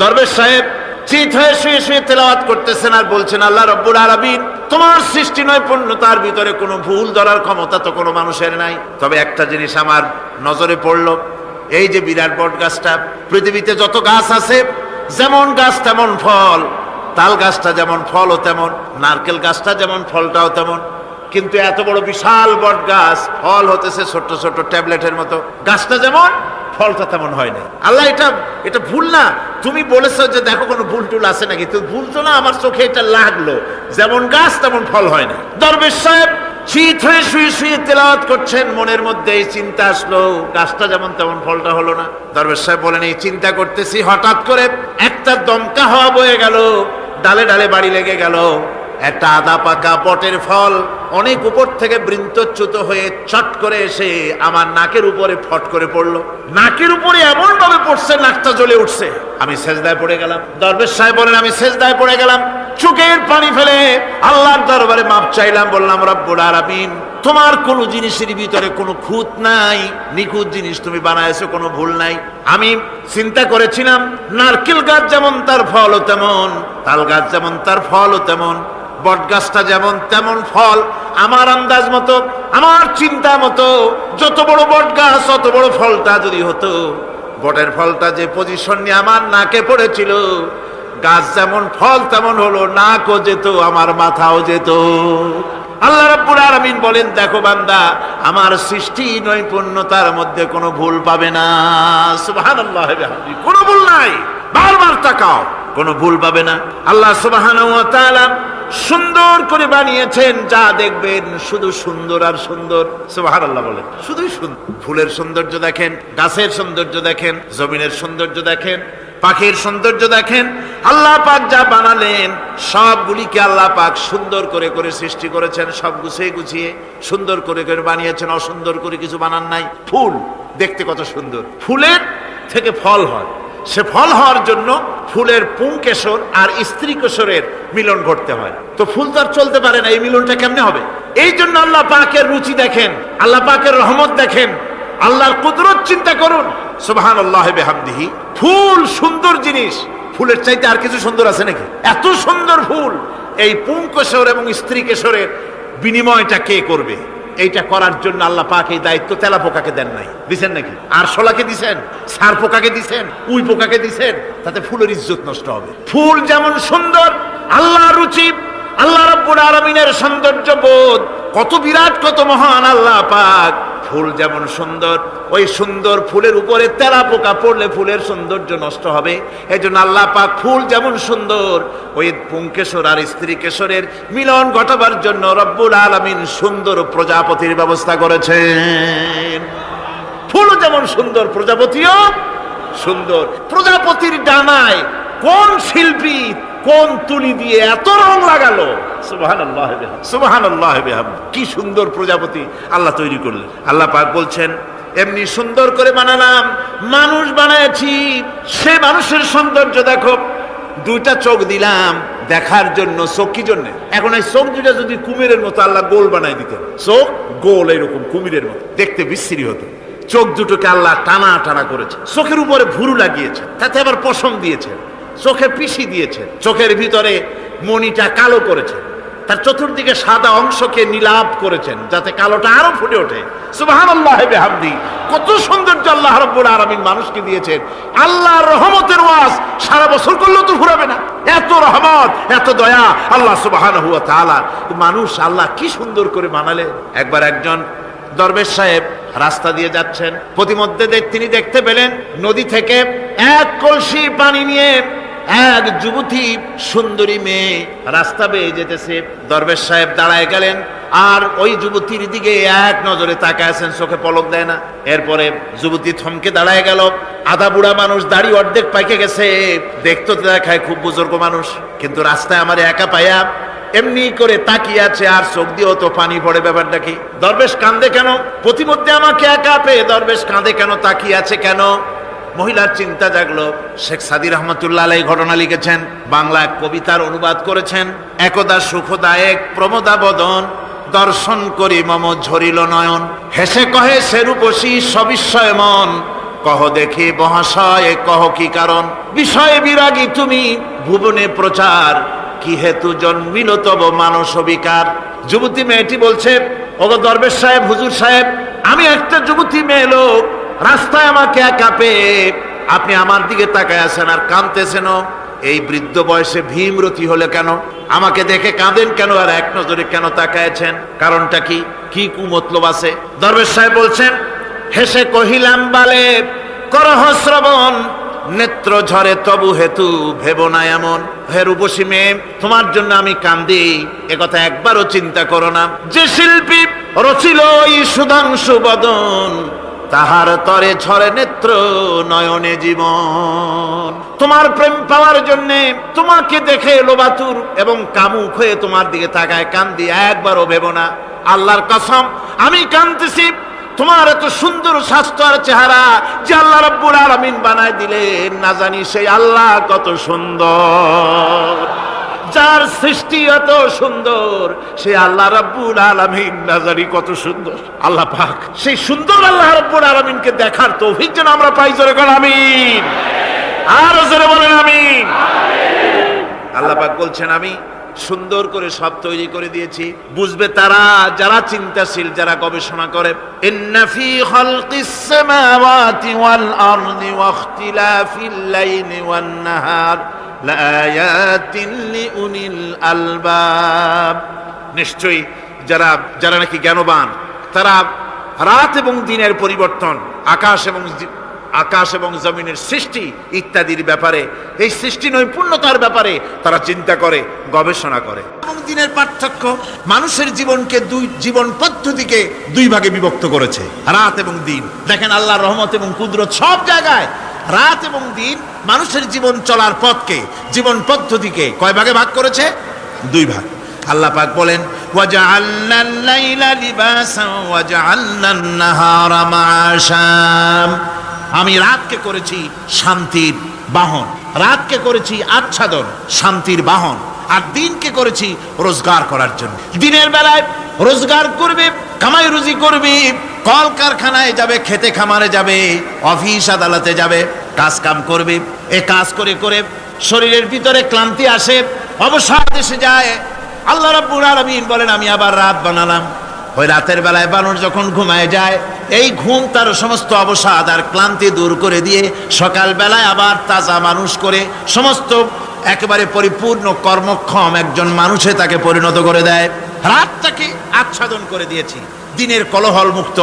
দরবেশ সাহেব চিত হয়ে শুয়ে শুয়ে তেলাওয়াত করতেছেন আর বলছেন, আল্লাহ রব্বুল আলামিন, তোমার সৃষ্টি নৈপুণ্যতার ভিতরে কোনো ভুল ধরার ক্ষমতা তো কোনো মানুষের নাই। তবে একটা জিনিস আমার নজরে পড়ল, এই যে বিরাট বট গাছটা, পৃথিবীতে যত গাছ আছে, যেমন গাছ তেমন ফল, তাল গাছটা যেমন ফলও তেমন, নারকেল গাছটা যেমন ফলটাও তেমন, কিন্তু এত বড় বিশাল বট গাছ, ফল হতেছে ছোট্ট ছোট্ট ট্যাবলেটের মতো। গাছটা যেমন ফলটা তেমন হয় না আল্লাহ, এটা এটা ভুল না। তুমি বলেছ যে দেখো কোনো ভুল টুল আছে নাকি। তো ভুল তো না, আমার চোখে এটা লাগল। যেমন গাছ, তেমন ফল হয় না দরবেশ সাহেব শীত হয়ে শুয়ে শুয়ে তেলাওয়াত করছেন। মনের মধ্যে এই চিন্তা আসলো, গাছটা যেমন তেমন ফলটা হলো না। দরবেশ সাহেব বলেন, এই চিন্তা করতেছি। হঠাৎ করে একটা দমকা হওয়া বয়ে গেল, ডালে ডালে বাড়ি লেগে গেল। একটা আদা পাকা বটের ফল অনেক উপর থেকে বৃন্তচ্যুত হয়ে চট করে এসে আমার নাকের উপরে ফট করে পড়ল। নাকের উপরে এমন ভাবে পড়ছে নাকটা জ্বলে উঠছে। আমি সেজদায় পড়ে গেলাম। দরবেশ সাহেব বলেন আমি সেজদায় পড়ে গেলাম। চোখের পানি ফেলে আল্লাহর দরবারে মাপ চাইলাম বললাম রব্বুল আলামিন তোমার কোনো জিনিসের ভিতরে কোনো খুঁত নাই? নিখুঁত জিনিস তুমি বানাইছো কোনো ভুল নাই? আমি চিন্তা করেছিলাম নারকেল গাছ যেমন তার ফলও তেমন তাল গাছ যেমন তার ফলও তেমন বট গাছটা যেমন তেমন ফল, আমার আন্দাজ মতো, আমার চিন্তা মতো, যত বড় বট গাছ অত বড় ফলটা যদি হতো, বটের ফলটা যে পজিশন নিয়ে আমার নাকে পড়েছিল, গাছ যেমন ফল তেমন হলো, নাকও যেত, আমার মাথাও যেত। আল্লাহ রাব্বুল আলামিন বলেন, দেখো বান্দা, আমার সৃষ্টি নৈপুণ্যতার মধ্যে কোনো ভুল পাবে না। সুবহানাল্লাহ কোনো ভুল নাই। বারবার তাকাও, কোনো ভুল পাবে না। আল্লাহ সুবহানাহু ওয়া তাআলা সুন্দর করে বানিয়েছেন, যা দেখবেন শুধু সুন্দর আর সুন্দর। সুবহানাল্লাহ বলেন। শুধুই সুন্দর। ফুলের সৌন্দর্য দেখেন, গাছের সৌন্দর্য দেখেন, জমিনের সৌন্দর্য দেখেন, পাখির সৌন্দর্য দেখেন। আল্লাহ পাক যা বানালেন, সবগুলিকে আল্লাহ পাক সুন্দর করে করে সৃষ্টি করেছেন, সব গুছিয়ে গুছিয়ে সুন্দর করে করে বানিয়েছেন। অসুন্দর করে কিছু বানান নাই। ফুল দেখতে কত সুন্দর। ফুলের থেকে ফল হয়। সে ফল হওয়ার জন্য ফুলের পুংকেশর আর স্ত্রী কেশরের মিলন ঘটতে হয়। তো ফুল তো আর চলতে পারে না, এই মিলনটা কেমনে হবে? এই জন্য আল্লাহ পাকের রুচি দেখেন, আল্লাহ পাকের রহমত দেখেন, আল্লাহর কুদরত চিন্তা করুন। সুবহান আল্লাহ বেহামদিহি। ফুল সুন্দর জিনিস। ফুলের চাইতে আর কিছু সুন্দর আছে নাকি? এত সুন্দর ফুল। এই পুংকেশর এবং স্ত্রী কেশরের বিনিময়টা কে করবে? এইটা করার জন্য আল্লাহ পাক এই দায়িত্ব তেলা পোকাকে দেন নাই। দিছেন নাকি? আর সোলাকে দিছেন, সার পোকাকে দিছেন, উই পোকাকে দিছেন, তাতে ফুলের ইজ্জত নষ্ট হবে। ফুল যেমন সুন্দর আল্লাহ রুচি আল্লাহ রব্বুল আলমিনের সৌন্দর্য বোধ। কত বিরাট, কত মহান আল্লাহ পাক। ফুল যেমন সুন্দর, ওই সুন্দর ফুলের উপরে তেলা পোকা পড়লে ফুলের সৌন্দর্য নষ্ট হবে। এই জন্য আল্লাহ পাক ফুল যেমন সুন্দর, ওই পুংকেশর আর স্ত্রী কেশরের মিলন ঘটাবার জন্য রব্বুল আলমিন সুন্দর প্রজাপতির ব্যবস্থা করেছেন। ফুল যেমন সুন্দর, প্রজাপতিও সুন্দর। প্রজাপতির ডানায় কোন শিল্পী কোন তুলি দিয়ে এত রং লাগালো? সুবাহান আল্লাহ কি সুন্দর প্রজাপতি আল্লাহ তৈরি করলেন। আল্লাহ পাক বলছেন এমনি সুন্দর করে বানালাম। মানুষ বানাইছি সে মানুষের সৌন্দর্য দেখো। দুইটা চোখ দিলাম দেখার জন্য চোখ কি জন্য? এখন এই চোখ দুটা যদি কুমিরের মতো আল্লাহ গোল বানাই দিতেন। চোখ গোল এরকম কুমিরের মতো দেখতে বিশ্রী হতো। চোখ দুটোকে আল্লাহ টানা টানা করেছে। চোখের উপরে ভুরু লাগিয়েছে তাতে আবার পশম দিয়েছে। চোখে পিসি দিয়েছে। চোখের ভিতরে মণিটা কালো করেছে। তার চতুর্দিকে সাদা অংশকে নীলাভ করেছেন, যাতে কালোটা আরও ফুটে ওঠে। কত সৌন্দর্য আল্লাহ রাব্বুল আলামিন মানুষকে দিয়েছেন। আল্লাহ রহমতের ওয়াজ সারা বছর করলেও তো ফুরাবে না। এত রহমত, এত দয়া আল্লাহ সুবহানাহু ওয়া তাআলা। মানুষ আল্লাহ কি সুন্দর করে বানালেন একবার একজন দরবেশ সাহেব রাস্তা দিয়ে যাচ্ছেন। প্রতিমধ্যে তিনি দেখতে পেলেন নদী থেকে এক কলসি পানি নিয়ে এক যুবতী সুন্দরী মেয়ে রাস্তা বেয়ে যেতেছে। দরবেশ সাহেব দাঁড়ায় গেলেন আর ওই যুবতীর দিকে এক নজরে তাকায় আছেন, চোখে পলক দেয় না। এরপরে যুবতী থমকে দাঁড়ায় গেল। আধা বুড়া মানুষ দাড়ি অর্ধেক পাইকে গেছে। দেখতে দেখায় খুব বুজুর্গ মানুষ, কিন্তু রাস্তায় আমার একা পাইয়া এমনি করে তাকিয়ে আছে আর চোখ দিয়েও তো পানি পড়ে ব্যাপারটা কি? দরবেশ কান্দে কেন? প্রতিমধ্যে আমাকে একা পেয়ে দরবেশ কাঁদে কেন? তাকিয়ে আছে কেন? মহিলার চিন্তা জাগলো। শেখ সাদি রহমতুল্লাহ আলাই ঘটনা লিখেছেন, বাংলা কবিতার অনুবাদ করেছেন। একদা সুখদায়ক প্রমোদা বদন, দর্শন করি মম ঝরিল নয়ন। হেসে কহে সেরূপসী সবিস্ময় মন। কহ দেখি মহাশয়, কহ কি কারণ? বিষয়ে বিরাগী তুমি, ভুবনে প্রচার। কি হেতু জন্মিল তব মানস বিকার যুবতী মেয়েটি বলছে, ওগো দরবেশ সাহেব, হুজুর সাহেব, আমি একটা যুবতী মেয়ে লোক। রাস্তায় আমাকে একা পেয়ে আপনি আমার দিকে তাকায় আছেন আর কাঁদতেছেন এই বৃদ্ধ বয়সে ভীমরতি হলে কেন? আমাকে দেখে কাঁদেন কেন আর এক নজরে কেন তাকায়ছেন? কারণটা কি? কি কুমতলব আছে? দরবেশ সাহেব বলছেন, হেসে কহিলাম, বালে, করহ শ্রবণ, নেত্র ঝরে তবু হেতু ভেব না এমন। হে রূপসী মেয়ে, তোমার জন্য আমি কান্দি একথা একবারও চিন্তা করো না। যে শিল্পী রচিল এই সুধাংশু বদন তাহার তরে ঝরে নেত্র নয়নে জীবন। তোমার প্রেম পাওয়ার জন্য তোমাকে দেখে লোবাতুর এবং কামুক হয়ে তোমার দিকে তাকায়, কান্দি, একবারও ভেব না। আল্লাহর কসম, আমি কান্দতেছি তোমার এত সুন্দর স্বাস্থ্য আর চেহারা যে আল্লাহ রব্বুল আলামিন বানায় দিলেন, না জানি সেই আল্লাহ কত সুন্দর। যার সৃষ্টি এত সুন্দর, সে আল্লাহ রব্বুল আলামিন না জানি কত সুন্দর। আল্লাহ পাক, সেই সুন্দর আল্লাহ রব্বুল আলামিনকে দেখার তৌফিক যেন আমরা পাই। জোরে কোন আমিন। আর জোরে বলেন আমিন। আল্লাহ পাক বলছেন, আমি সুন্দর করে সব তৈরি করে দিয়েছি। বুঝবে তারা, যারা চিন্তাশীল, যারা গবেষণা করে। ইন্না আলবাব। নিশ্চয়ই যারা যারা নাকি জ্ঞানবান, তারা রাত এবং দিনের পরিবর্তন, আকাশ এবং আকাশ এবং জমিনের সৃষ্টি ইত্যাদির ব্যাপারে, এই সৃষ্টি নৈপুণ্যতার ব্যাপারে তারা চিন্তা করে, গবেষণা করে। এবং দিনের পার্থক্য মানুষের জীবনকে দুই, জীবন পদ্ধতিকে দুই ভাগে বিভক্ত করেছে, রাত এবং দিন। দেখেন আল্লাহর রহমত এবং কুদরত সব জায়গায় রাত এবং দিন মানুষের জীবন চলার পথকে, জীবন পদ্ধতিকে কয় ভাগে ভাগ করেছে? দুই ভাগ। আল্লাহ পাক বলেন আমি রাতকে করেছি শান্তির বাহন, রাতকে করেছি আচ্ছাদন, শান্তির বাহন, আর দিনকে করেছি রোজগার করার জন্য। দিনের বেলায় রোজগার করবে, কামাই রুজি করবে। কল কারখানায় যাবে, খেতে খামারে যাবে, অফিস আদালতে যাবে, কাজ কাম করবে। এ কাজ করে করে শরীরের ভিতরে ক্লান্তি আসে অবসাদ এসে যায়। আল্লাহ রাব্বুল আলামিন বলেন, আমি আবার রাত বানালাম। ওই রাতের বেলায় বানর যখন ঘুমায় যায়, এই ঘুম তার সমস্ত অবসাদ আর ক্লান্তি দূর করে দিয়ে সকাল বেলায় আবার তাজা মানুষ করে সমস্ত একেবারে পরিপূর্ণ কর্মক্ষম একজন মানুষে তাকে পরিণত করে দেয়। রাতটাকে আচ্ছাদন করে দিয়েছি। দিনের কলহল মুক্ত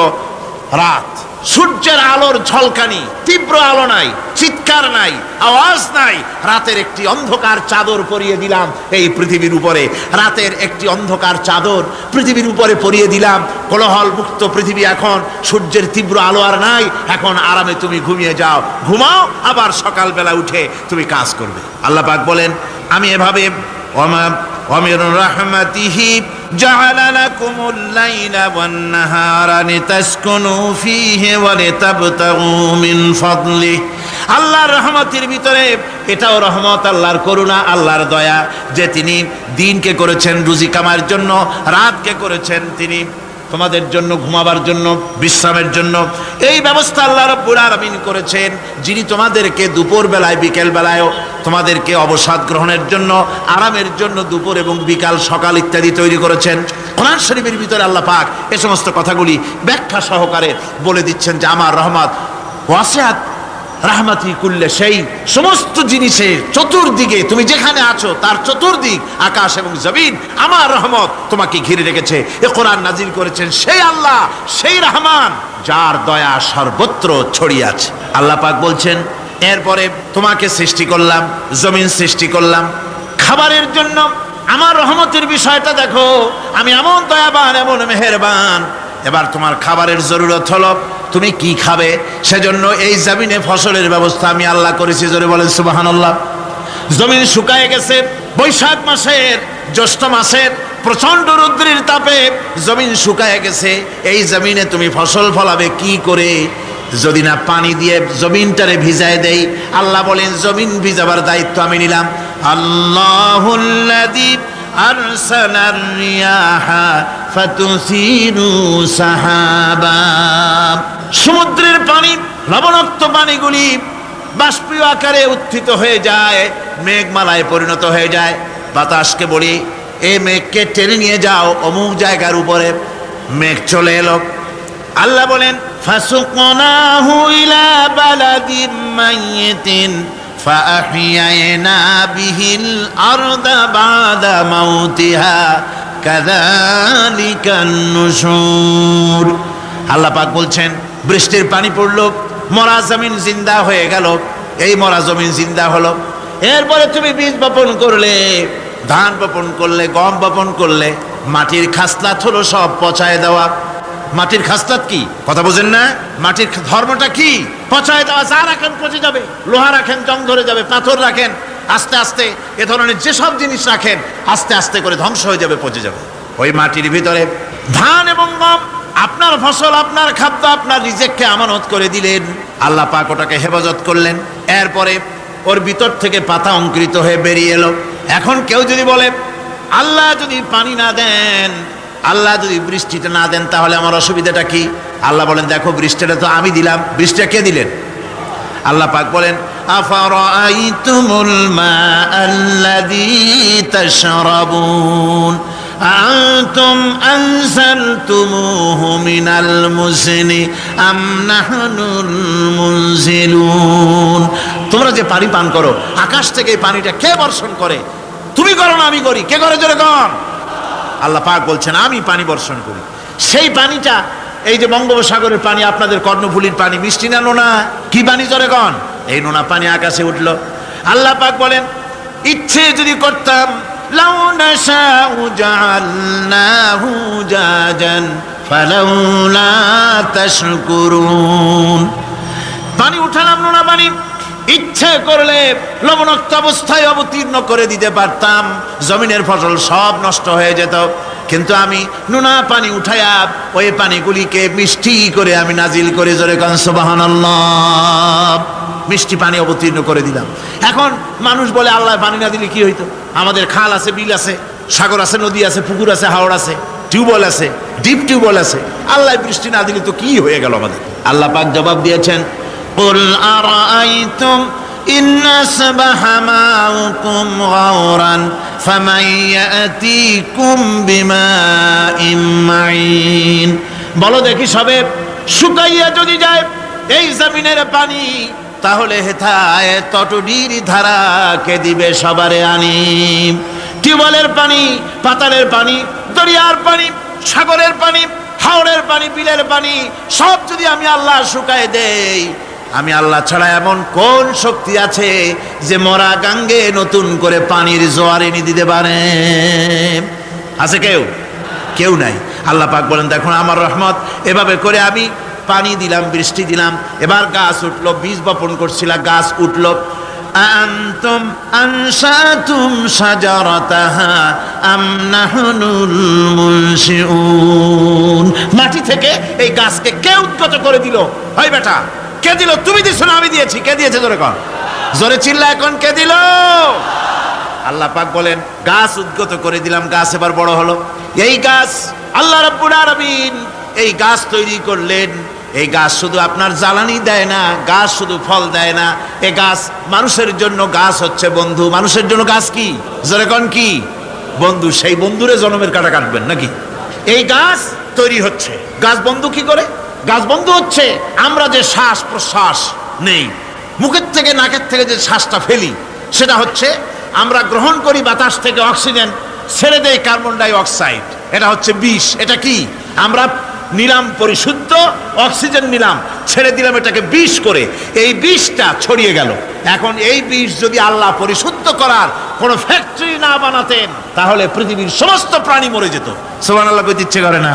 রাত। সূর্যের আলোর ঝলকানি, তীব্র আলো নাই, চিৎকার নাই, আওয়াজ নাই। রাতের একটি অন্ধকার চাদর পরিয়ে দিলাম এই পৃথিবীর উপরে। রাতের একটি অন্ধকার চাদর পৃথিবীর উপরে পরিয়ে দিলাম। কোলাহল মুক্ত পৃথিবী এখন, সূর্যের তীব্র আলো আর নাই। এখন আরামে তুমি ঘুমিয়ে যাও। ঘুমাও, আবার সকালবেলা উঠে তুমি কাজ করবে। আল্লাহ পাক বলেন, আমি এভাবে ومن رحمته جعل لكم الليل والنهار لتسكنوا فيه ولتبتغوا من فضله আল্লাহর রহমতের ভিতরে এটাও রহমত আল্লাহর করুণা আল্লাহর দয়া যে তিনি দিনকে করেছেন রুজি কামার জন্য রাতকে করেছেন তিনি তোমাদের জন্য, ঘুমাবার জন্য, বিশ্রামের জন্য। এই ব্যবস্থা আল্লাহ রব্বুল আলমিন করেছেন, যিনি তোমাদেরকে দুপুর বেলায়, বিকেল বেলায়ও তোমাদেরকে অবসাদ গ্রহণের জন্য, আরামের জন্য দুপুর এবং বিকাল, সকাল ইত্যাদি তৈরি করেছেন। কোরআন শরীফের ভিতরে আল্লাহ পাক এ সমস্ত কথাগুলি ব্যাখ্যা সহকারে বলে দিচ্ছেন যে, আমার রহমত, ওয়াসিয়াত রাহমাতি কুল্লে সেই সমস্ত জিনিসের চতুর্দিকে তুমি যেখানে আছো, তার চতুর্দিক আকাশ এবং জমিন, আমার রহমত তোমাকে ঘিরে রেখেছে। এ কোরআন নাজির করেছেন সেই আল্লাহ, সেই রহমান, যার দয়া সর্বত্র ছড়িয়ে আছে। আল্লাহ পাক বলছেন, এরপরে তোমাকে সৃষ্টি করলাম, জমিন সৃষ্টি করলাম। খাবারের জন্য আমার রহমতের বিষয়টা দেখো, আমি এমন দয়াবান, এমন মেহেরবান। এবার তোমার খাবারের জরুরত হলো তুমি কি খাবে? সেজন্য এই জমিনে ফসলের ব্যবস্থা আমি আল্লাহ করেছি, জোরে বলেন সুবাহান আল্লাহ জমিন শুকায় গেছে, বৈশাখ মাসের, জ্যৈষ্ঠ মাসের প্রচণ্ড রৌদ্রের তাপে জমিন শুকায় গেছে। এই জমিনে তুমি ফসল ফলাবে কি করে? যদি না পানি দিয়ে জমিনটারে ভিজায় দেই, আল্লাহ বলেন, জমিন ভিজাবার দায়িত্ব আমি নিলাম। আল্লাহুল্লাযী أرسل الرياح فتثير سحابا সমুদ্রের পানি লবণাক্ত পানিগুলি বাষ্পীয় আকারে উত্থিত হয়ে যায় মেঘমালায় পরিণত হয়ে যায় বাতাসকে বলি এই মেঘকে টেনে নিয়ে যাও অমুক জায়গার উপরে মেঘ চলে এলো আল্লাহ বলেন ফাসুকনাহু ইলা বালাদিম মাইয়িতিন فأحيينا به الأرض بعد موتها كذلك النشور আল্লাহ পাক বলছেন বৃষ্টির পানি পড়লো মরা জমিন জিন্দা হয়ে গেল এই মরা জমিন জিন্দা হলো এরপরে তুমি বীজ বপন করলে ধান বপন করলে গম বপন করলে মাটির খাসলাত হলো সব পচায় দেওয়া মাটির খাসলাত কি কথা বোঝেন না মাটির ধর্মটা কি পচায় দেওয়া যা রাখেন, পচে যাবে। লোহা রাখেন, জং ধরে যাবে, পাথর রাখেন, আস্তে আস্তে এ ধরনের যেসব জিনিস রাখেন, আস্তে আস্তে করে ধ্বংস হয়ে যাবে, পচে যাবে। ওই মাটির ভিতরে ধান এবং গম, আপনার ফসল, আপনার খাদ্য, আপনার রিজেককে আমানত করে দিলেন। আল্লাহ পাক ওটাকে হেফাজত করলেন। এরপরে ওর ভিতর থেকে পাতা অঙ্কুরিত হয়ে বেরিয়ে এলো। এখন কেউ যদি বলে, আল্লাহ যদি পানি না দেন, আল্লাহ যদি বৃষ্টিটা না দেন, তাহলে আমার অসুবিধাটা কি? আল্লাহ বলেন, দেখো, বৃষ্টিটা তো আমি দিলাম। বৃষ্টিটা কে দিলেন? আল্লাহ পাক বলেন, আফারাইতুমুল মাআল্লাযী তাশরাবুন? আনতুম আনজালতুমুহু মিনাল তোমরা যে পানি পান করো, আকাশ থেকে এই পানিটা কে বর্ষণ করে? তুমি করো না, আমি করি। কে করে জোরে কর আল্লাহ পাক বলছেন, আমি পানি বর্ষণ করি। সেই পানিটা এই যে বঙ্গোপসাগরের পানি, আপনাদের কর্ণফুলির পানি, মিষ্টি না নোনা? কি পানি জোরে কন? এই নোনা পানি আকাশে উঠল। আল্লাহ পাক বলেন, ইচ্ছে যদি করতাম পানি উঠালাম নোনা পানি, ইচ্ছে করলে লবণাক্ত অবস্থায় অবতীর্ণ করে দিতে পারতাম, জমিনের ফসল সব নষ্ট হয়ে যেত। কিন্তু আমি নোনা পানি উঠাইয়া ওই পানিগুলিকে মিষ্টি করে আমি নাজিল করে জোরে কান সুবহানাল্লাহ মিষ্টি পানি অবতীর্ণ করে দিলাম এখন মানুষ বলে আল্লাহ পানি না দিলে কি হইতো আমাদের খাল আছে বিল আছে সাগর আছে নদী আছে পুকুর আছে হাওড় আছে টিউবওয়েল আছে ডিপ টিউবওয়েল আছে আল্লাহ বৃষ্টি না দিলে তো কি হয়ে গেল আমাদের আল্লাহ পাক জবাব দিয়েছেন قل أرأيتم إن أصبح ماؤكم غورا فمن يأتيكم بماء معين বলো দেখি সবে শুকাইয়া যদি যায় এই জমিনের পানি তাহলে হেথায় তটডির ধারা কে দিবে সবারে আনি টিউবওয়েলের পানি পাতালের পানি দরিয়ার পানি সাগরের পানি হাওড়ের পানি বিলের পানি সব যদি আমি আল্লাহ শুকায় দেই আমি আল্লাহ ছাড়া এমন কোন শক্তি আছে যে মরা গাঙ্গে নতুন করে পানির জোয়ার এনে দিতে পারে? আছে কেউ? কেউ নাই। আল্লাহ পাক বলেন দেখো আমার রহমত, এভাবে করে আমি পানি দিলাম, বৃষ্টি দিলাম, এবার গাছ উঠল, বীজ বপন করছিল গাছ উঠল। আন্তুম আনসাতুম সাজারাতাহা আম নাহনুল মুনশিউন। মাটি থেকে এই গাছকে কে উদ্গত করে দিল। হয় বেটা কে দিল? তুমি দিছো না আমি দিয়েছি। কে দিয়েছে জোরে কর জোরে চিল্লা এখন কে দিল? আল্লাহ পাক বলেন, গাছ উদ্গত করে দিলাম, গাছ এবার বড় হলো। এই গাছ আল্লাহ রাব্বুল আলামিন এই গাছ তৈরি করলেন। এই গাছ শুধু আপনার জ্বালানি দেয় না, গাছ শুধু ফল দেয় না। এই গাছ মানুষের জন্য গাছ হচ্ছে বন্ধু। মানুষের জন্য গাছ কি? জোরে কন কি? বন্ধু, সেই বন্ধুরে জন্মের কাটা কাটবেন নাকি? এই গাছ তৈরি হচ্ছে। গাছ বন্ধু কি করে? গাছ বন্ধ হচ্ছে, আমরা যে শ্বাস প্রশ্বাস নেই। মুখের থেকে নাকের থেকে যে শ্বাসটা ফেলি, সেটা হচ্ছে আমরা গ্রহণ করি বাতাস থেকে অক্সিজেন, ছেড়ে দেয় কার্বন ডাই অক্সাইড। এটা হচ্ছে বিষ। এটা কি? আমরা নিলাম পরিশুদ্ধ অক্সিজেন নিলাম, ছেড়ে দিলাম এটাকে বিষ করে। এই বিষটা ছড়িয়ে গেল। এখন এই বিষ যদি আল্লাহ পরিশুদ্ধ করার কোনো ফ্যাক্টরি না বানাতেন, তাহলে পৃথিবীর সমস্ত প্রাণী মরে যেত। সোমান আল্লাহ ইচ্ছে করে না।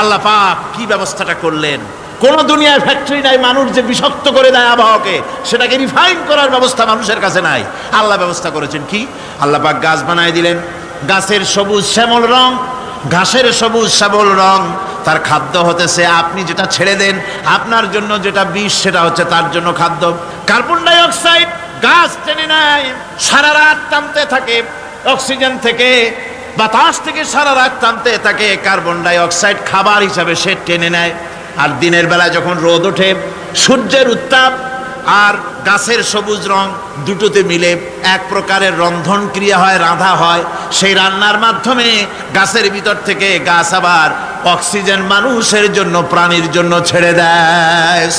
আল্লাহ পাক কি ব্যবস্থাটা করলেন? কোন দুনিয়ায় ফ্যাক্টরি নাই, মানুষ যে বিষাক্ত করে দেয় আবহাওয়াকে, সেটাকে রিফাইন করার ব্যবস্থা মানুষের কাছে নাই। আল্লাহ ব্যবস্থা করেছেন কি? আল্লাহ পাক গাছ বানায় দিলেন। গাছের সবুজ শ্যামল রং, ঘাসের সবুজ শ্যামল রং। তার খাদ্য হতেছে, আপনি যেটা ছেড়ে দেন, আপনার জন্য যেটা বিষ, সেটা হচ্ছে তার জন্য খাদ্য। কার্বন ডাই অক্সাইড গাছ টেনে নেয়, সারা রাত টানতে থাকে, অক্সিজেন থেকে বাতাস থেকে সারা রাত টানতে তাকে কার্বন ডাইঅক্সাইড খাবার হিসাবে সে টেনে নেয়। আর দিনের বেলা যখন রোদ ওঠে, সূর্যের উত্তাপ আর গাছের সবুজ রং দুটোতে মিলে এক প্রকারের রন্ধন ক্রিয়া হয়, রাধা হয়। সেই রান্নার মাধ্যমে গাছের ভিতর থেকে গাছ আবার অক্সিজেন মানুষের জন্য, প্রাণীর জন্য ছেড়ে দেয়।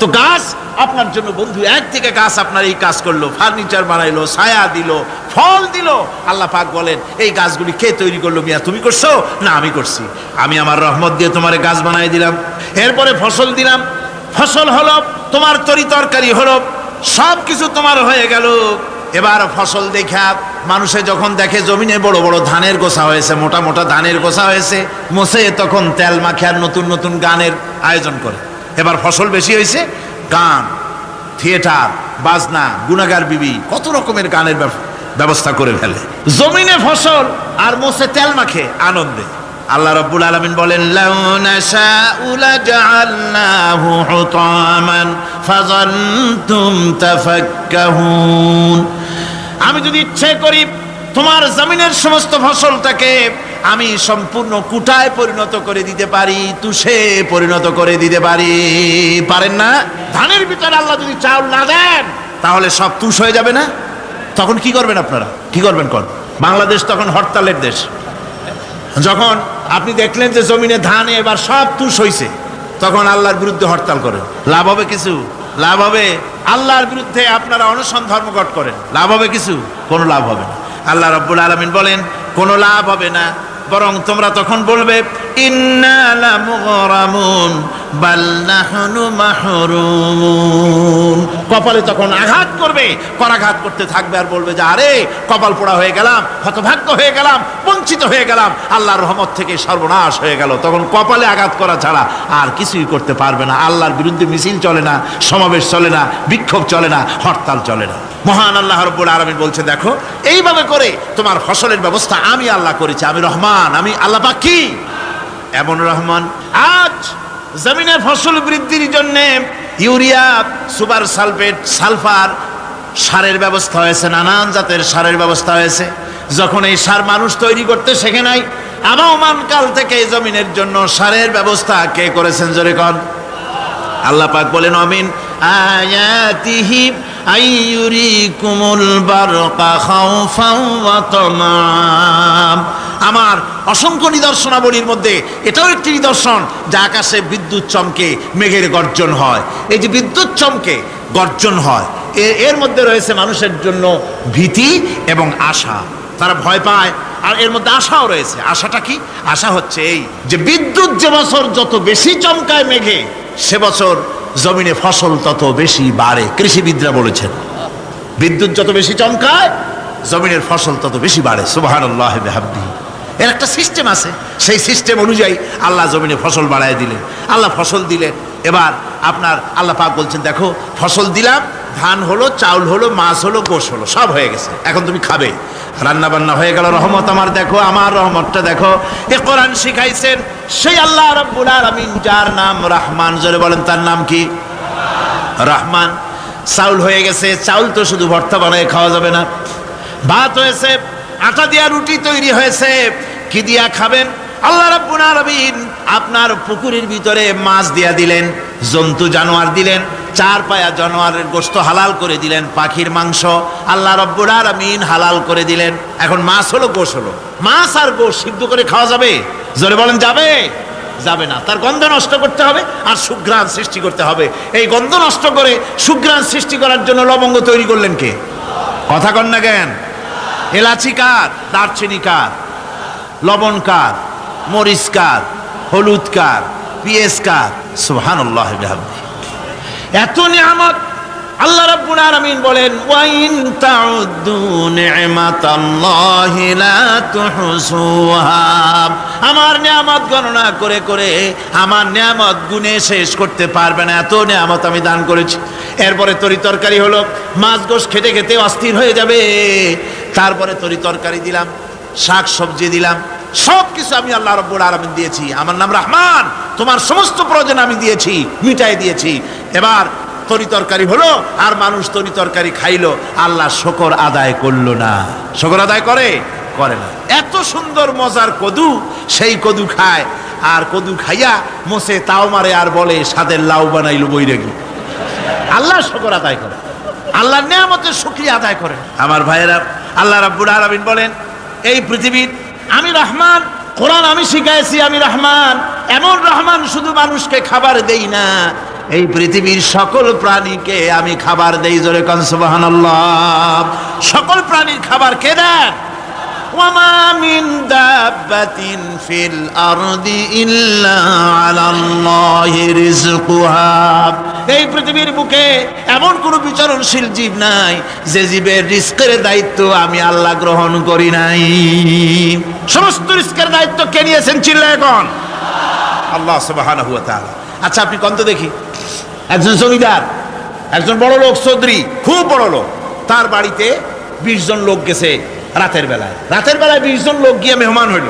তো গাছ আপনার জন্য, বন্ধু, এক থেকে গাছ আপনার এই কাজ করল। ফার্নিচার বানাইলো, ছায়া দিল, ফল দিল। আল্লাহ পাক বলেন, এই গাছগুলি কে তৈরি করল মিয়া? তুমি করছ? না, আমি করছি। আমি আমার রহমত দিয়ে তোমার গাছ বানাই দিলাম। এরপরে ফসল দিলাম। ফসল হলো তোমার তরি তরকারি হলো। সব কিছু তোমার হয়ে গেল। এবার ফসল দেখা, মানুষে যখন দেখে জমিনে বড় বড় ধানের গোছা হয়েছে, মোটা মোটা ধানের গোছা হয়েছে মোসে তখন তেল মাখে আর নতুন নতুন গানের আয়োজন করে। এবার ফসল বেশি হয়েছে, গান, থিয়েটার, বাজনা গুনাগার বিবি, কত রকমের গানের ব্যবস্থা করে ফেলে। জমিনে ফসল আর মোসে তেল মাখে আনন্দে। আল্লাহ রব্বুল আলামিন বলেন আমি যদি ইচ্ছে করি তোমার জমিনের সমস্ত ফসলটাকে আমি সম্পূর্ণ কুটায় পরিণত করে দিতে পারি, তুষে পরিণত করে দিতে পারি। পারেন না? ধানের ভিতরে আল্লাহ যদি চাউল না দেন, তাহলে সব তুষ হয়ে যাবে না? তখন কি করবেন আপনারা? কি করবেন কর বাংলাদেশ তখন হরতালের দেশ। যখন আপনি দেখলেন যে জমিনে ধানে এবার সব তুষ হয়েছে তখন আল্লাহর বিরুদ্ধে হরতাল করেন। লাভ হবে কিছু? লাভ হবে। আল্লাহর বিরুদ্ধে আপনারা অনশন ধর্মঘট করেন। লাভ হবে কিছু? কোনো লাভ হবে না। আল্লাহ রব্বুল আলমিন বলেন, কোনো লাভ হবে না। বরং তোমরা তখন বলবে কপালে তখন আঘাত করবে করাঘাত করতে থাকবে আর বলবে যে, আরে, কপাল পোড়া হয়ে গেলাম, হতভাগ্য হয়ে গেলাম, বঞ্চিত হয়ে গেলাম, আল্লাহর রহমত থেকে সর্বনাশ হয়ে গেল। তখন কপালে আঘাত করা ছাড়া আর কিছুই করতে পারবে না। আল্লাহর বিরুদ্ধে মিছিল চলে না, সমাবেশ চলে না, বিক্ষোভ চলে না, হরতাল চলে না। মহান আল্লাহ রব্বুল আলমিন বলছে, দেখো, এইভাবে করে তোমার ফসলের ব্যবস্থা আমি আল্লাহ করেছি, আমি রহমান, আমি আল্লাহ পাক কি? এমন রহমান, আজ জমিনে ফসল বৃদ্ধির জন্যে ইউরিয়া, সুপার সালফেট, সালফার সারের ব্যবস্থা হয়েছে, নানান জাতের সারের ব্যবস্থা হয়েছে। যখন এই সার মানুষ তৈরি করতে শেখে নাই, আবহমান কাল থেকে এই জমিনের জন্য সারের ব্যবস্থা কে করেছেন জোরে কন? আল্লাহ পাক বলেন অমিন আয়াতিহি আমার অসংখ্য নিদর্শনাবলীর মধ্যে এটাও একটি নিদর্শন যা আকাশে বিদ্যুৎ চমকে মেঘের গর্জন হয়। এই যে বিদ্যুৎ চমকে, গর্জন হয়। এর মধ্যে রয়েছে মানুষের জন্য ভীতি এবং আশা। তারা ভয় পায়, আর এর মধ্যে আশাও রয়েছে। আশাটা কি? আশা হচ্ছে এই যে বিদ্যুৎ যে বছর যত বেশি চমকায় মেঘে, সে বছর জমিনে ফসল তত বেশি বাড়ে, কৃষিবিদরা বলেছেন। বিদ্যুৎ যত বেশি চমকায়, জমিনের ফসল তত বেশি বাড়ে। সুবাহান আল্লাহ এর একটা সিস্টেম আছে। সেই সিস্টেম অনুযায়ী আল্লাহ জমিনে ফসল বাড়ায় দিলেন। আল্লাহ ফসল দিলেন। এবার আপনার আল্লাহ পাক বলছেন, দেখো, ফসল দিলাম, ধান হলো, চাউল হলো, মাছ হলো, গোশ হলো, সব হয়ে গেছে। এখন তুমি খাবে। রান্না বান্না হয়ে গেল, রহমত আমার দেখো, আমার রহমতটা দেখো। এ কোরআন শিখাইছেন, সেই আল্লাহ রব্বুল আলামিন, যার নাম রহমান। জোরে বলেন, তার নাম কি? রহমান। চাউল হয়ে গেছে, চাউল তো শুধু ভর্তা বানায় খাওয়া যাবে না। ভাত হয়েছে আটা দিয়া রুটি তৈরি হয়েছে, কি দিয়া খাবেন? আল্লাহ রাব্বুল আপনার পুকুরের ভিতরে মাছ দিয়া দিলেন, জন্তু জানোয়ার দিলেন, চার পায়া জানোয়ারের গোস্ত হালাল করে দিলেন, পাখির মাংস আল্লাহ রব্বুল আলামিন হালাল করে দিলেন। এখন মাছ হলো, গোশ হলো। মাছ আর গোশ সিদ্ধ করে খাওয়া যাবে? জোরে বলেন, যাবে? যাবে না। তার গন্ধ নষ্ট করতে হবে আর সুঘ্রাণ সৃষ্টি করতে হবে। এই গন্ধ নষ্ট করে সুঘ্রাণ সৃষ্টি করার জন্য লবঙ্গ তৈরি করলেন কে? কথা কন না জ্ঞান এলাচি কার, দারচিনি কার, লবণ কার, মরিচ কার, হলুদ কার পিএস কার সুহান এত নিয়ামত আল্লাহ রাব্বুল আলামিন বলেন, ওয়াইন তাউদ্দু নি'মাতাল্লাহি লা তুহসুহা। আমার নিয়ামত গণনা করে করে আমার নিয়ামত গুণে শেষ করতে পারবে না। এত নিয়ামত আমি দান করেছি। এরপরে তরি তরকারি হলো, মাছ গোশ খেতে খেতে অস্থির হয়ে যাবে। তারপরে তরি তরকারি দিলাম, শাক সবজি দিলাম সব কিছু আমি আল্লাহ রব্বুল আলমিন দিয়েছি। আমার নাম রহমান, তোমার সমস্ত প্রয়োজন আমি দিয়েছি, মিটাই দিয়েছি। এবার তরি তরকারি হলো আর মানুষ তরি তরকারি খাইলো, আল্লাহ শকর আদায় করল না। শকর আদায় করে? করে না। এত সুন্দর মজার কদু, সেই কদু খায়। আর কদু খাইয়া মোসে তাও মারে আর বলে, সাদের লাউ বানাইলো বৈরাগী। আল্লাহ শকর আদায় করে। আল্লাহর নিয়ামতের শুকরিয়া আদায় করে। আমার ভাইয়েরা, আল্লাহ রাব্বুল আলামিন বলেন, এই পৃথিবীর আমি রহমান, কোরআন আমি শিখাইছি আমি রহমান, এমন রহমান শুধু মানুষকে খাবার দেই না। এই পৃথিবীর সকল প্রাণীকে আমি খাবার দেই জোরে কনসবাহান সকল প্রাণীর খাবার কে দেন ফিল আরদি ইল্লা এই পৃথিবীর বুকে এমন কোন বিচরণশীল জীব নাই যে জীবের রিস্কের দায়িত্ব আমি আল্লাহ গ্রহণ করি নাই। সমস্ত রিস্কের দায়িত্ব কে নিয়েছেন চিল্লা এখন আল্লাহ সুবাহ আচ্ছা আপনি কন্ত দেখি। একজন জমিদার, একজন বড় লোক, চৌধুরী, খুব বড় লোক। তার বাড়িতে বিশ জন লোক গেছে রাতের বেলায়। রাতের বেলায় বিশ জন লোক গিয়ে মেহমান হইল।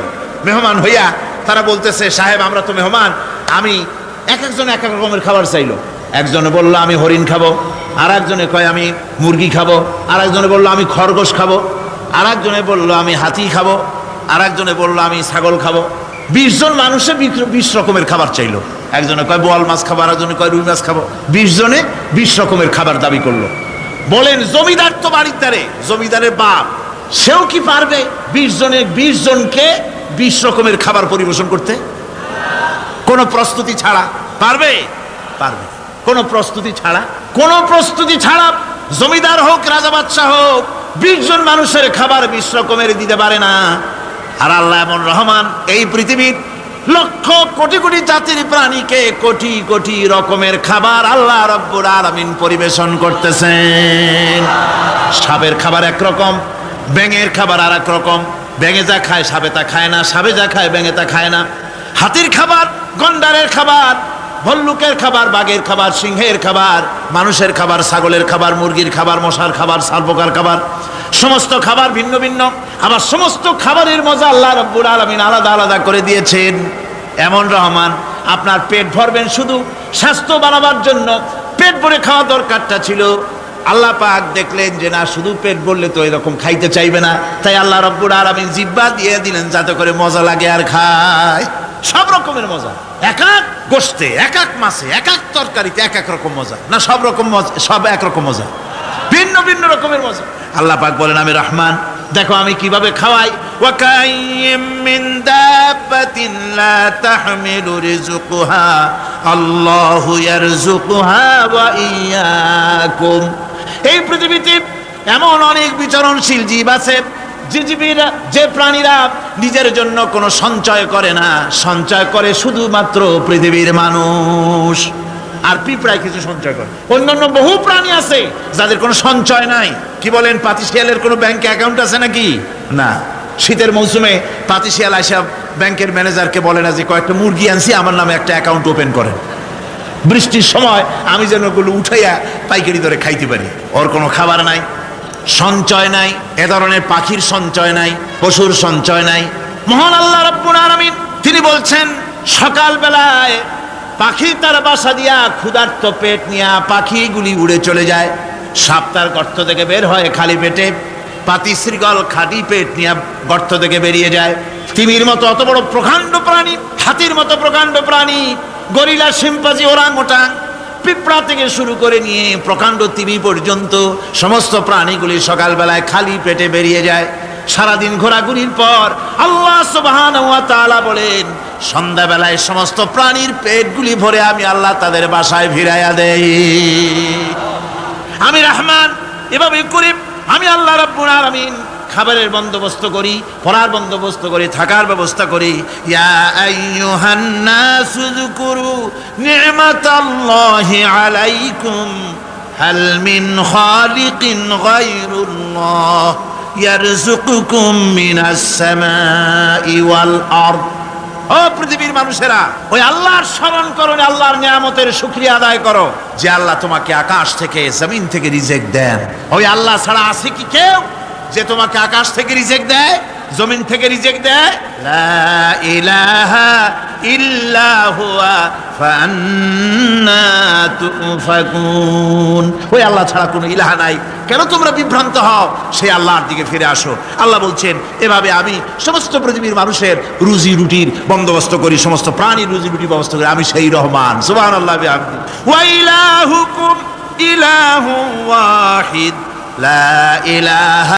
মেহমান হইয়া তারা বলতেছে, সাহেব, আমরা তো মেহমান। আমি এক একজন এক এক রকমের খাবার চাইলো। একজনে বলল, আমি হরিণ খাব। আর একজনে কয়, আমি মুরগি খাব। আর একজনে বলল, আমি খরগোশ খাব। আর একজনে বলল, আমি হাতি খাব। আর একজনে বলল, আমি ছাগল খাব। বিশ জন মানুষে বিশ- রকমের খাবার চাইলো। একজনে কয় বোয়াল মাছ খাব আর একজনে কয় রুই মাছ খাব। বিশ জনে বিশ রকমের খাবার দাবি করল। বলেন, জমিদার তো বাড়ির দ্বারে জমিদারের বাপ, সেও কি পারবে বিশ জনে বিশ জনকে বিশ রকমের খাবার পরিবেশন করতে? কোনো প্রস্তুতি ছাড়া। পারবে? পারবে। কোনো প্রস্তুতি ছাড়া। কোনো প্রস্তুতি ছাড়া জমিদার হোক, রাজা বাদশাহ হোক, বিশ জন মানুষের খাবার বিশ রকমের দিতে পারে না। আর আল্লাহ এমন রহমান, এই পৃথিবীর লক্ষ কোটি কোটি জাতির প্রাণীকে কোটি কোটি রকমের খাবার আল্লাহ রব্বুর আলামিন পরিবেশন করতেছেন। সাপের খাবার একরকম, ব্যাঙের খাবার আর রকম ব্যাঙে যা খায় সাবে তা খায় না সাবে যা খায় ব্যাঙে তা খায় না। হাতির খাবার, গন্ডারের খাবার, ভল্লুকের খাবার, বাঘের খাবার, সিংহের খাবার, মানুষের খাবার, ছাগলের খাবার, মুরগির খাবার, মশার খাবার সার্বকার খাবার। সমস্ত খাবার ভিন্ন ভিন্ন, আবার সমস্ত খাবারের মজা আল্লাহ রব্বুর আলমিন আলাদা আলাদা করে দিয়েছেন। এমন রহমান, আপনার পেট ভরবেন শুধু স্বাস্থ্য বানাবার জন্য, পেট ভরে খাওয়া দরকারটা ছিল। আল্লাহ পাক দেখলেন যে না, শুধু পেট ভরলে তো এরকম খাইতে চাইবে না। তাই আল্লাহ রব্বুর আলমিন জিব্বা দিয়ে দিলেন, যাতে করে মজা লাগে আর খায়। সব রকমের মজা। এক এক গোস্তে এক এক মাছে, এক এক তরকারিতে এক এক রকম মজা। না, সব রকম মজা সব এক রকম মজা। ভিন্ন ভিন্ন রকমের মজা। আল্লাহ পাক বলেন, আমি রহমান দেখো আমি কীভাবে খাওয়াই। এই পৃথিবীতে এমন অনেক বিচরণশীল জীব আছে, যে জীবীরা, যে প্রাণীরা নিজের জন্য কোনো সঞ্চয় করে না। সঞ্চয় করে শুধুমাত্র পৃথিবীর মানুষ। আর পিঁপড়ায় কিছু সঞ্চয় করে। অন্যান্য বহু প্রাণী আছে যাদের কোনো সঞ্চয় নাই। কি বলেন, পাতিশিয়ালের কোনো ব্যাংকে অ্যাকাউন্ট আছে নাকি? না। শীতের মৌসুমে পাতিশিয়াল আইসা ব্যাংকের ম্যানেজারকে বলে না যে, কয়েকটা মুরগি আনছি, আমার নামে একটা অ্যাকাউন্ট ওপেন করেন। বৃষ্টির সময় আমি যেন ওগুলো উঠাইয়া পাইকারি দরে খাইতে পারি। ওর কোনো খাবার নাই, সঞ্চয় নাই, এ ধরনের পাখির সঞ্চয় নাই, পশুর সঞ্চয় নাই। মহান আল্লাহ রব্বুল আলামিন, তিনি বলছেন সকাল বেলায় পাখি তার বাসা দিয়া ক্ষুধার্ত পেট নিয়া পাখিগুলি উড়ে চলে যায়। সাপ তার গর্ত থেকে বের হয় খালি পেটে। পাতি শৃগল খাটি পেট নিয়ে গর্ত থেকে বেরিয়ে যায়। তিমির মতো অত বড় প্রকাণ্ড প্রাণী, হাতির মতো প্রকাণ্ড প্রাণী, গরিলা সিম্পাজি ওরাং ওটাং পিঁপড়া থেকে শুরু করে নিয়ে প্রকাণ্ড তিমি পর্যন্ত সমস্ত প্রাণীগুলি সকালবেলায় খালি পেটে বেরিয়ে যায়। সারাদিন ঘোরাঘুরির পর আল্লাহ সুবহান ওয়া তাআলা বলেন সন্ধ্যাবেলায় সমস্ত প্রাণীর পেটগুলি ভরে আমি আল্লাহ তাদের বাসায় ফিরাইয়া দেই। আমি রহমান, এভাবে করি আমি আল্লাহ রাব্বুল আলামিন খাবারের বন্দোবস্ত করি, পড়ার বন্দোবস্ত করি, থাকার ব্যবস্থা করি। ইয়া আইয়ুহান নাসু যুকুরু নি'মাতাল্লাহি আলাইকুম, হাল মিন খালিকিন গায়রুল্লাহ, ইয়ারযুকুকুম মিনাস সামাই ওয়াল আরদ। ও পৃথিবীর মানুষেরা, ওই আল্লাহর স্মরণ করো আল্লাহর নিয়ামতের সুক্রিয়া আদায় করো, যে আল্লাহ তোমাকে আকাশ থেকে, জমিন থেকে রিজেক্ট দেন। ওই আল্লাহ ছাড়া আছে কি কেউ যে তোমাকে আকাশ থেকে রিজেক্ট দেয়? জমিন থেকে রিজেক্ট দেয়? ওই আল্লাহ ছাড়া কোনো ইলাহা নাই। কেন তোমরা বিভ্রান্ত হও? সেই আল্লাহর দিকে ফিরে আসো। আল্লাহ বলছেন, এভাবে আমি সমস্ত পৃথিবীর মানুষের রুজি রুটির বন্দোবস্ত করি, সমস্ত প্রাণীর রুজি রুটির ব্যবস্থা করি। আমি সেই রহমান। সুবহান আল্লাহ ওয়াইলাহুকুম ইলাহু ওয়াহিদ। লা ইলাহা